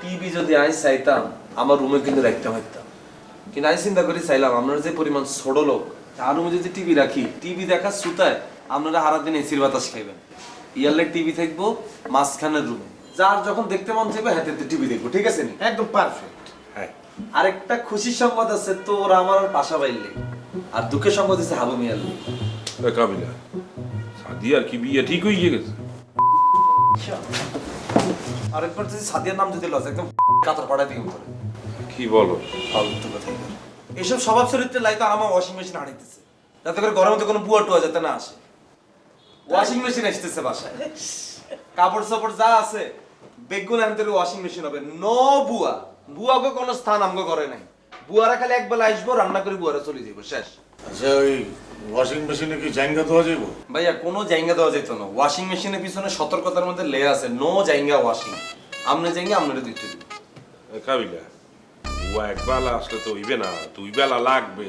TV যদি আমি চাইতাম আমার রুমে কিন্তু রাখতে পারতাম। কিন্তু আমি চিন্তা করি চাইলাম আপনারা যে পরিমাণ ছোট লোক তার রুমে যদি টিভি রাখি টিভি দেখার সুতায় আপনারা হারা দিন এসির বাতাস খাইবেন। ইয়ারলেট টিভি থাকব মাঝখানের রুমে যার যখন দেখতে মন চাইবে হাতে টিভি দেখব ঠিক আছে নি? একদম পারফেক্ট হ্যাঁ। আরেকটা খুশির সংবাদ আছে তোর আমার আর পাশা পাইলে আর দুঃখের সংবাদ আছে হাবু মিয়াল্লি রে কাবিলা সাদিয়ার কি বিয়ে ঠিক হয়ে গেছে? আরেকবার যদি সাদিয়ার নাম যদি লস একদম কাতর পাড়ায় দিকে করে কি বলো? ফালতু কথা এসব স্বভাব চরিত্রের লাইতো আর আমার ওয়াশিং মেশিন হারিতেছে যাতে করে গরমে তো কোনো বুয়া টুয়া যাতে না আসে। ওয়াশিং মেশিন আসতেছে বাসায়। কাপড় সাপড় যা আছে বেগুন আনতে ওয়াশিং মেশিন হবে। নো বুয়া। বুয়াকে কোনো স্থান আমগো করে নাই। বুয়ারা খালি একবেলা আসব রান্না করে বুয়ারা চলে যাব শেষ। আচ্ছা ওই ওয়াশিং মেশিনে কি জায়গা দেওয়া যাইব? ভাইয়া কোনো জায়গা দেওয়া যেত না। ওয়াশিং মেশিনের পিছনে সতর্কতার মধ্যে আছে। নো জায়গা ওয়াশিং আমনে জায়গা আমনে দিতে দিবি। কাবিলা ও এক আসলে তো হইবে না। দুই বেলা লাগবে।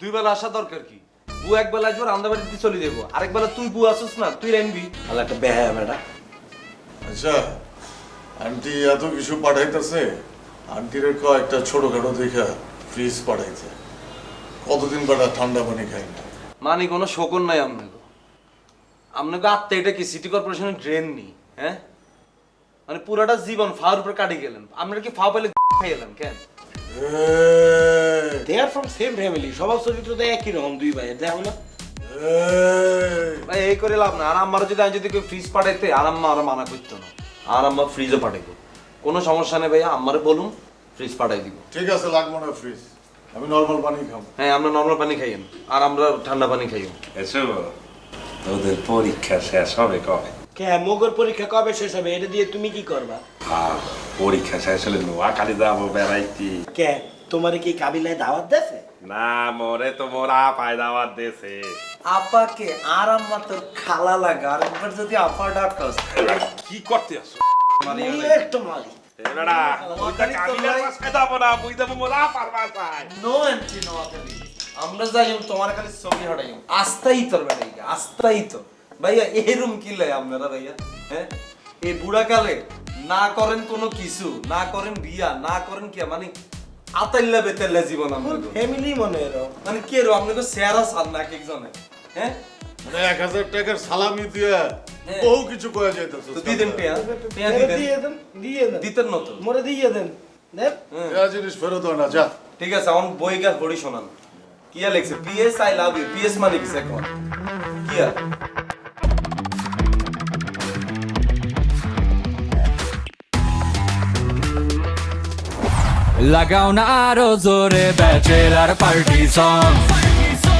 দুই বেলা আসা দরকার কি? বু এক বেলা আসব রান্না বাড়িতে চলে যাব আরেক বেলা তুই বু আসিস না তুই রানবি আল্লাহ একটা আচ্ছা আন্টি এত কিছু পাঠাইতেছে? আন্টির ছোটখাটো দেখা ফ্রিজ পাঠাইছে। কতদিন বেটা ঠান্ডা পানি খাই না মানে কোনো শকুন নাই আপনাকে। আপনাকে আত্মা এটা কি? সিটি কর্পোরেশনের ড্রেন নি হ্যাঁ? মানে পুরাটা জীবন ফাওয়ার উপরে কাটি গেলেন। আপনারা কি ফাও পেলে খাই গেলেন কেন? They are from same family স্বভাব চরিত্র তো একই রকম দুই ভাইয়ের দেখো না। ভাই এই করে লাভ না আর আমার যদি আমি যদি কেউ ফ্রিজ পাঠাইতে আর আম্মা আর মানা করতো না। আর আম্মা ফ্রিজও পাঠাইবো। কোনো সমস্যা নেই ভাইয়া আমারে বলুন ফ্রিজ পাঠাই দিব। ঠিক আছে লাগবো না ফ্রিজ আমি নর্মাল পানি খাব। হ্যাঁ আমরা নর্মাল পানি খাইয়েন। আর আমরা ঠান্ডা পানি খাইও এসো। ওদের পরীক্ষা শেষ হবে কবে? কে মগর পরীক্ষা কবে শেষ হবে? এটা দিয়ে তুমি কি করবা? আর পরীক্ষা শেষ হলে নোয়াখালী যাব বেড়াইতে। কে তোমার কি কাবিলায় দাওয়াত দেছে? না মরে তো মোরা পায় দাওয়াত দেছে। আপাকে আর আম্মা তোর খালা লাগা। আর একবার যদি আপা ডাকস কি করতে আসো তুমি একটু মালি এবারা ওইটা কাবিলার পাশে যাব না বুঝ যাব পারবা চাই নো এন্ট্রি নো আকালি আমরা যাই তোমার খালি ছবি হটাই আস্তাই তোর বেটাই আস্তাই তো। ভাইয়া এরম কি লাই আপনারা ভাইয়া? হ্যাঁ? এই বুড়া না করেন কোনো কিছু না করেন বিয়া না করেন কি মানে আতাইল্লা বেতাইল্লা জীবন আমরা ফ্যামিলি মনে এরো মানে কে রো আপনাকে সেরা সাল না এক একজনে। হ্যাঁ? মানে এক হাজার টাকার সালামি দিয়ে। বহু কিছু কয়া যাইতেছে তো দিতেন পেয়া। পেয়া দিয়ে দেন। দিয়ে দেন দিতেন নতো মরে দিয়ে দেন। দেন। হ্যাঁ। জিনিস ফেরত না যা। ঠিক আছে আমার শোনান। কিয়া লিখছে? PS I love you PS মানে কি এখন কিয়া? লাগাও না আরও জোরে ব্যাচেলার পার্টি সং